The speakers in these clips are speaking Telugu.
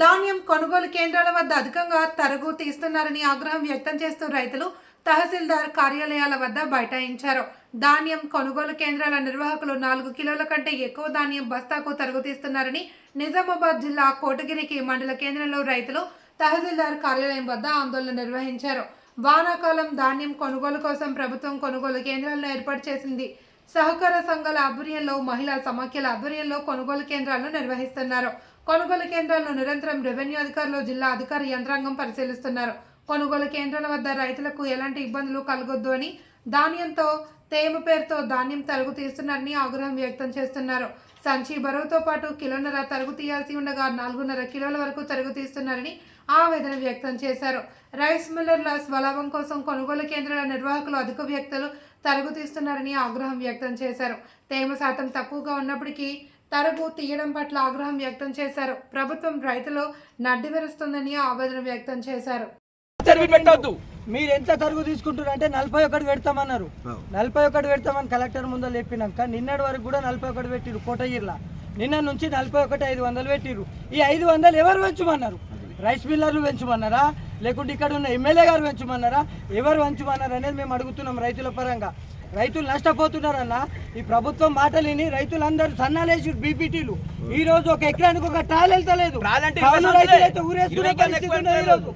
ధాన్యం కొనుగోలు కేంద్రాల వద్ద అధికంగా తరుగు తీస్తున్నారని ఆగ్రహం వ్యక్తం చేస్తూ రైతులు తహసీల్దార్ కార్యాలయాల వద్ద బైఠాయించారు. ధాన్యం కొనుగోలు కేంద్రాల నిర్వాహకులు నాలుగు కిలోల కంటే ఎక్కువ ధాన్యం బస్తాకు తరుగు తీస్తున్నారని నిజామాబాద్ జిల్లా కోటగిరికి మండల కేంద్రంలో రైతులు తహసీల్దార్ కార్యాలయం వద్ద ఆందోళన నిర్వహించారు. వానాకాలం ధాన్యం కొనుగోలు కోసం ప్రభుత్వం కొనుగోలు కేంద్రాలను ఏర్పాటు చేసింది. సహకార సంఘాల ఆధ్వర్యంలో మహిళా సమాఖ్యల ఆధ్వర్యంలో కొనుగోలు కేంద్రాలను నిర్వహిస్తున్నారు. కొనుగోలు కేంద్రాలను నిరంతరం రెవెన్యూ అధికారులు జిల్లా అధికార యంత్రాంగం పరిశీలిస్తున్నారు. కొనుగోలు కేంద్రాల వద్ద రైతులకు ఎలాంటి ఇబ్బందులు కలగొద్దు అని ధాన్యంతో తేమ పేరుతో ధాన్యం తరుగు తీస్తున్నారని ఆగ్రహం వ్యక్తం చేస్తున్నారు. సంచి బరువుతో పాటు కిలోన్నర తరుగు తీయాల్సి ఉండగా నాలుగున్నర కిలోల వరకు తరుగు తీస్తున్నారని ఆవేదన వ్యక్తం చేశారు. రైస్ మిల్లర్ల స్వలాభం కోసం కొనుగోలు కేంద్రాల నిర్వాహకులు అధిక వ్యక్తులు తరుగు తీస్తున్నారని ఆగ్రహం వ్యక్తం చేశారు. తేమ శాతం తక్కువగా ఉన్నప్పటికీ తరుగు తీయడం పట్ల ఆగ్రహం వ్యక్తం చేశారు. ప్రభుత్వం రైతులు నడ్డి విరుస్తుందని ఆవేదన వ్యక్తం చేశారు. మీరు ఎంత తరుగు తీసుకుంటున్నారు అంటే నలభై ఒకటి పెడతామన్నారు. నలభై ఒకటి పెడతామని కలెక్టర్ ముందు చెప్పినాక నిన్నటి వరకు కూడా నలభై ఒకటి పెట్టిరు కోటగిరిలా. నిన్న నుంచి నలభై ఒకటి ఐదు వందలు పెట్టిరు ఈ ఐదు వందలు ఎవరు పెంచమన్నారు? రైస్ మిల్లర్లు పెంచమన్నారా? లేకుంటే ఇక్కడ ఉన్న ఎమ్మెల్యే గారు పెంచమన్నారా ఎవరు పెంచమన్నారు అనేది మేము అడుగుతున్నాం రైతుల పరంగా. రైతులు నష్టపోతున్నారన్న ఈ ప్రభుత్వం మాటలు విని రైతులందరూ సన్నాలేసి బీపీటీలు. ఈ రోజు ఒక ఎకరానికి ఒక టాల్ వెళ్తలేదు ఈ. రోజు.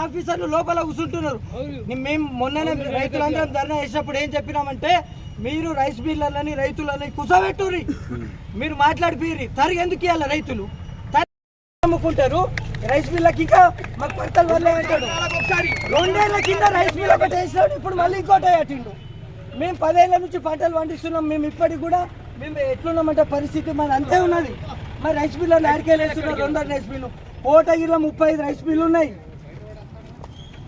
ఆఫీసర్లు లోపల కూర్చుంటున్నారు మేము మొన్ననే రైతులందరం ధర్నా చేసినప్పుడు ఏం చెప్పినామంటే మీరు రైస్ మిల్లర్లని రైతులని కుసబెట్టుర్రి. మీరు మాట్లాడిపోయి తరిగి ఎందుకు ఇవ్వాలి రైతులు? అమ్ముకుంటారు. రైస్ మిల్లకి ఇంకా మాకు పంటలు వల్లే అంటాడు. రెండేళ్ళ కింద రైస్ మిల్ ఒకటి వేసినాడు ఇప్పుడు మళ్ళీ ఇంకోటి వేయటిండు. మేము పదేళ్ళ నుంచి పంటలు పండిస్తున్నాం మేము ఇప్పటికి కూడా మేము ఎట్లున్నామంటే పరిస్థితి మన అంతే ఉన్నది. మరి రైస్ మిల్లు నారికేలు వేస్తున్నారు రెండో రైస్ మిల్లు కోటగిరిలో ముప్పై ఐదు రైస్ మిల్లు ఉన్నాయి.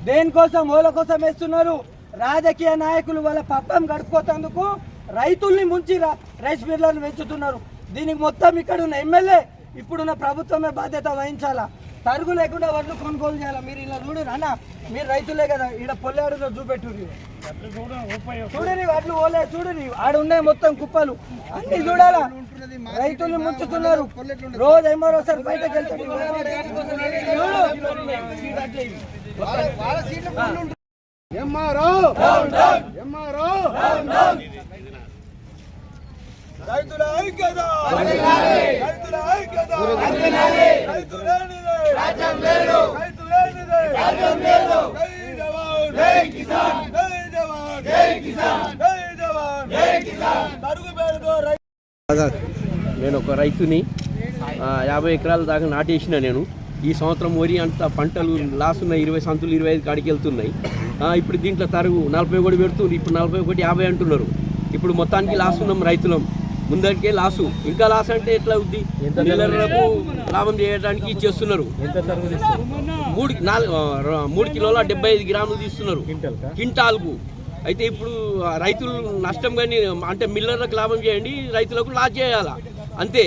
దేనికోసం? ఓల కోసం వేస్తున్నారు. రాజకీయ నాయకులు వాళ్ళ పప్పం గడుపుకోతందుకు రైతుల్ని ముంచి రైస్ మిల్లర్లు పెంచుతున్నారు. దీనికి మొత్తం ఇక్కడ ఉన్న ఎమ్మెల్యే ఇప్పుడున్న ప్రభుత్వమే బాధ్యత వహించాలా? తరుగు లేకుండా వడ్లు కొనుగోలు చేయాలా? మీరు ఇలా చూడు అన్న మీరు రైతులే కదా ఈడ పొల్లాడులో చూపెట్టు చూడని వడ్లు ఓలే చూడని ఆడ ఉన్నాయి మొత్తం కుప్పలు. అన్ని చూడాలా? రైతులు ముంచుతున్నారు. రోజు ఏమో సార్ బయటకు వెళ్తాడు నేను ఒక రైతుని యాభై ఎకరాల దాకా నాటేసిన నేను. ఈ సంవత్సరం వరి అంత పంటలు లాస్ ఉన్నాయి ఇరవై సంతులు ఇరవై ఐదు కాడికి వెళ్తున్నాయి. ఆ, ఇప్పుడు దీంట్లో తరుగు నలభై ఒకటి పెడుతుంది ఇప్పుడు నలభై ఒకటి యాభై అంటున్నారు. ఇప్పుడు మొత్తానికి లాస్ ఉన్నాం రైతులం. ముందరికే లాసు ఇంకా లాస్ అంటే ఎట్లా మిల్లర్లకు లాభం చేయడానికి చేస్తున్నారు మూడు నాలుగు మూడు కిలోల డెబ్బై ఐదు గ్రాములు తీస్తున్నారు. క్వింటాల్కు? అయితే ఇప్పుడు రైతులు నష్టం కానీ అంటే మిల్లర్లకు లాభం చేయండి రైతులకు లాస్ చేయాలా? అంతే.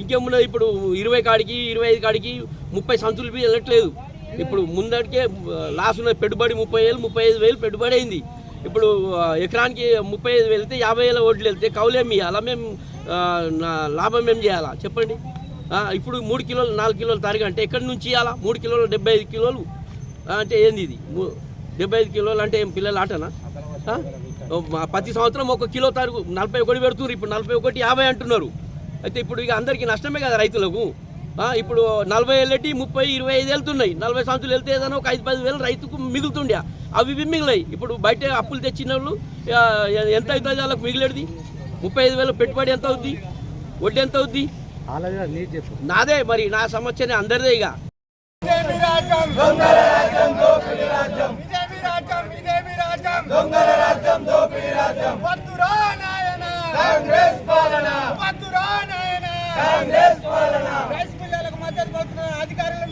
ఇంకేమున్నా ఇప్పుడు ఇరవై కాడికి ఇరవై ఐదు కాడికి ముప్పై సంచులు వెళ్ళట్లేదు ఇప్పుడు ముందటికే ఆ, లాస్ ఉన్న పెట్టుబడి ముప్పై వేలు ముప్పై ఐదు వేలు పెట్టుబడి అయింది. ఇప్పుడు ఎకరానికి ముప్పై ఐదు వెళ్తే యాభై వేల ఓట్లు వెళ్తే కౌలేమి అలా మేము లాభం ఏం చేయాలా? చెప్పండి. ఇప్పుడు మూడు కిలోలు నాలుగు కిలోలు తరగ అంటే ఎక్కడి నుంచి ఇవ్వాలా మూడు కిలోలు డెబ్బై ఐదు కిలోలు. అంటే ఏంది ఇది? డెబ్బై ఐదు కిలోలు అంటే ఏం పిల్లలు ఆటనా? ప్రతి సంవత్సరం ఒక కిలో తరుగు నలభై ఒకటి పెడుతున్నారు. ఇప్పుడు నలభై ఒకటి యాభై అంటున్నారు. అయితే ఇప్పుడు ఇక అందరికీ నష్టమే కదా రైతులకు? ఇప్పుడు నలభై ఏళ్ళటి ముప్పై ఇరవై ఐదు వెళ్తున్నాయి. నలభై సంవత్సరాలు వెళ్తే ఏదైనా ఒక ఐదు పదివేలు రైతుకు మిగులుతుండే. అవి ఇవి మిగిలినాయి. ఇప్పుడు బయట అప్పులు తెచ్చిన వాళ్ళు ఎంత అవుతుంది వాళ్ళకు మిగిలేది ముప్పై ఐదు వేల పెట్టుబడి ఎంత అవుద్ది? వడ్డీ ఎంత అవుద్ది? నాదే మరి నా సమస్య అందరిదే ఇక. కాంగ్రెస్ పాలన. కాంగ్రెస్ పాలన. राजनी